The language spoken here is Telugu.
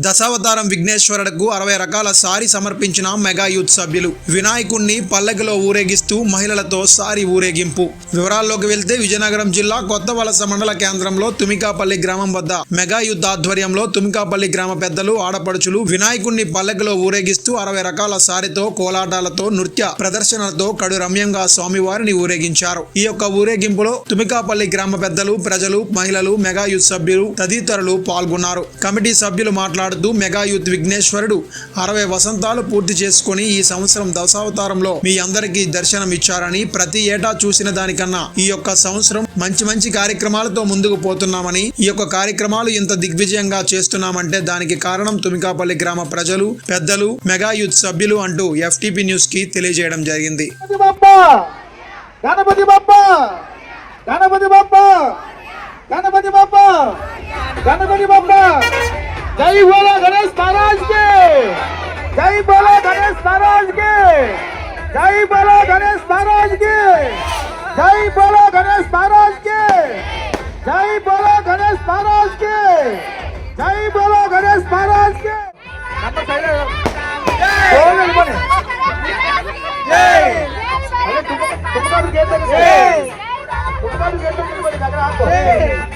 దశావతారం విఘ్నేశ్వరుడుకు అరవై రకాల సారి సమర్పించిన మెగా యూత్ సభ్యులు. వినాయకుణ్ణి పల్లకిలో ఊరేగిస్తూ మహిళలతో సారి ఊరేగింపు. వివరాల్లోకి వెళ్తే విజయనగరం జిల్లా కొత్త వలస మండల కేంద్రంలో తుమికాపల్లి గ్రామం వద్ద మెగా యూత్ ఆధ్వర్యంలో తుమికాపల్లి గ్రామ పెద్దలు ఆడపడుచులు వినాయకుణ్ణి పల్లకిలో ఊరేగిస్తూ అరవై రకాల సారితో కోలాటాలతో నృత్య ప్రదర్శనలతో కడు రమ్యంగా స్వామివారిని ఊరేగించారు. ఈ యొక్క ఊరేగింపులో తుమికాపల్లి గ్రామ పెద్దలు ప్రజలు మహిళలు మెగా యూత్ సభ్యులు తదితరులు పాల్గొన్నారు. కమిటీ సభ్యులు మాట్లాడుతూ మెగా యూత్ విఘ్నేశ్వరుడు అరవై వసంతాలు పూర్తి చేసుకొని ఈ సంవత్సరం దశావతారంలో మీ అందరికీ దర్శనం ఇచ్చారని ప్రతి ఏటా చూసిన దానికన్నా ఈ యొక్క సంవత్సరం మంచి మంచి కార్యక్రమాలతో ముందుకు పోతున్నామని ఈ యొక్క కార్యక్రమాలు ఇంత దిగ్విజయంగా చేస్తున్నామంటే దానికి కారణం తుమికాపల్లి గ్రామ ప్రజలు పెద్దలు మెగా యూత్ సభ్యులు అంటూ ఎఫ్టిపి న్యూస్కి తెలియజేయడం జరిగింది. గణపతి గణపతి గణపతి जय बोला गणेश महाराज के। जय बोला गणेश महाराज के। जय बोला गणेश महाराज के। जय बोला गणेश महाराज के। जय बोला गणेश महाराज के। जय बोला गणेश महाराज के। तुम्हारे